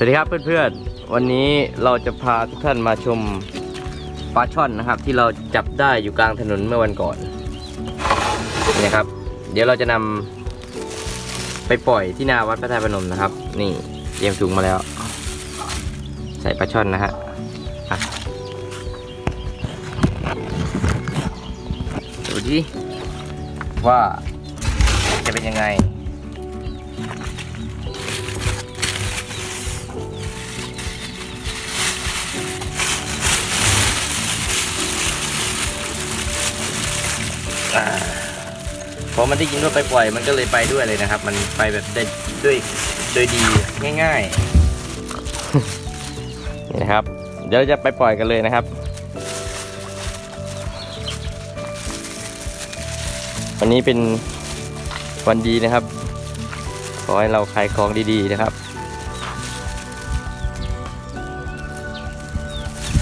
สวัสดีครับเพื่อนๆ วันนี้เราจะพาทุกท่านมาชมปลาช่อนนะครับ ที่เราจับได้อยู่กลางถนนเมื่อวันก่อนนี่นะครับ เดี๋ยวเราจะนำไปปล่อยที่หนาวัดพระธาตุพนมนะครับ นี่เตรียมถุงมาแล้ว ใส่ปลาช่อนนะฮะอะดูดิว่าจะเป็นยังไง พอมันได้ยินว่าไปปล่อยมันก็เลยไปด้วยเลยนะครับ มันไปแบบได้ด้วยโดยดีง่ายๆนี่นะครับ เดี๋ยวจะไปปล่อยกันเลยนะครับ วันนี้เป็นวันดีนะครับ ขอให้เราขายของดีๆนะครับ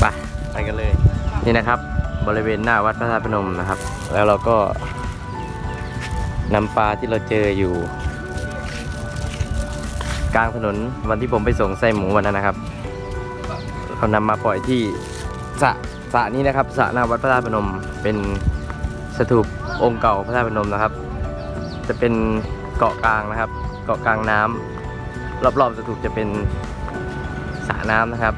ไปไปกันเลย นี่นะครับ บริเวณหน้าวัดพระธาตุพนมนะครับ แล้วเราก็ นำปลาที่เราเจออยู่ กลางถนนวันที่ผมไปส่งไส้หมูวันนั้นนะครับเรานำมาปล่อยที่สระสระนี้นะครับสระหน้าวัดพระธาตุพนม เป็นสถูปองค์เก่าพระธาตุพนมนะครับ จะเป็นเกาะกลางนะครับ เกาะกลางน้ำรอบๆสถูปจะเป็นสระน้ำนะครับ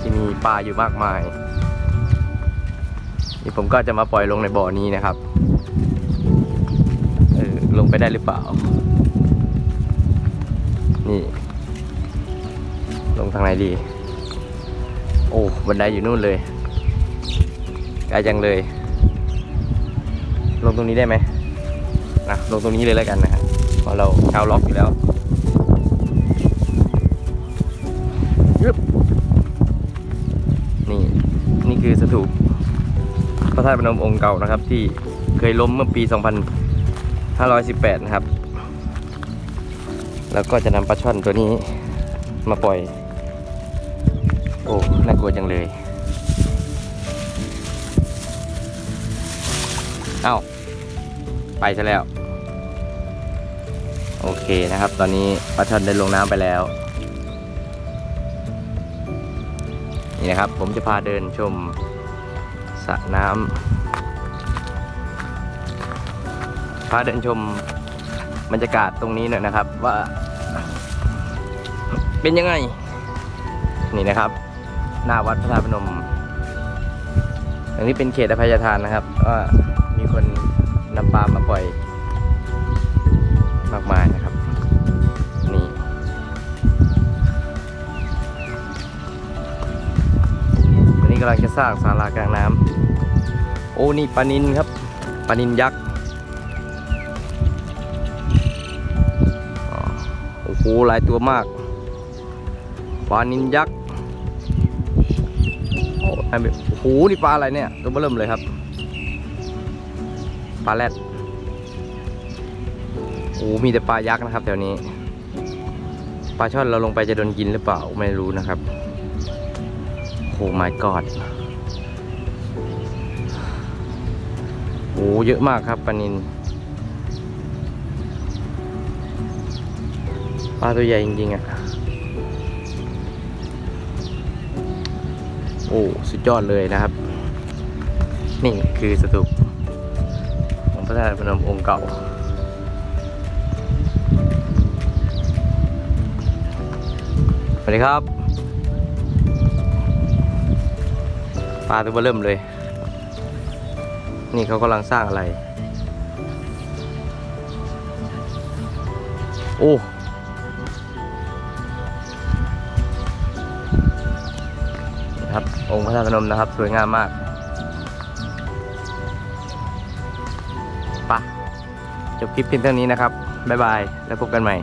ที่มีปลาอยู่มากมายนี่ผมก็จะมาปล่อยลงในบ่อนี้นะครับ งไปได้หรือเปล่า นี่ ลงทางไหนดี โอ้ บันไดอยู่นู่นเลยไกลจังเลย ลงตรงนี้ได้ไหมนะลงตรงนี้เลยแล้วกันนะฮะเพราะเราชาวล็อกอยู่แล้วนี่ นี่คือสถูปพระธาตุพนมองค์เก่านะครับ ที่เคยล้มเมื่อปี 2000 518 นะครับ แล้วก็จะนำปลาช่อนตัวนี้มาปล่อย โอ้ น่ากลัวจังเลย เอ้า ไปซะแล้ว โอเคนะครับ ตอนนี้ปลาช่อนได้ลงน้ำไปแล้ว นี่นะครับ ผมจะพาเดินชมสระน้ำาเดินชมบรรยากาศตรงนี้หน่อยนะครับว่าเป็นยังไง นี่นะครับ หน้าวัดพระธาตุพนม อันนี้เป็นเขตอภัยทานนะครับว่ามีคนนำปลามาปล่อยมากมายนะครับ นี่วันนี้กำลังจะสร้างศาลากลางน้ำโอ้นี่ปลานินครับปลานินยักษ์ โอ้โหหลายตัวมากปลานินยักษ์โอ้ไอ้เบโอ้โหนี่ปลาอะไรเนี่ยตัวเบอเริ่มเลยครับปลาแรดโอ้โหมีแต่ปลายักษ์นะครับแถวนี้ปลาช่อนเราลงไปจะโดนกินหรือเปล่าไม่รู้นะครับโอ้ my god โอ้เยอะมากครับปลานิน ปลาตัวใหญ่จริงๆอะ โอ้ สุดยอดเลยนะครับ นี่คือสถูปของพระธาตุพนมองค์เก่าสวัสดีครับ ปลาตัวเบอร์เริ่มเลย นี่เขากำลังสร้างอะไร โอ้ องค์พระธาตุพนมนะครับ สวยงามมากปะจบคลิปเพียงเท่านี้นะครับ บ๊ายบาย แล้วพบกันใหม่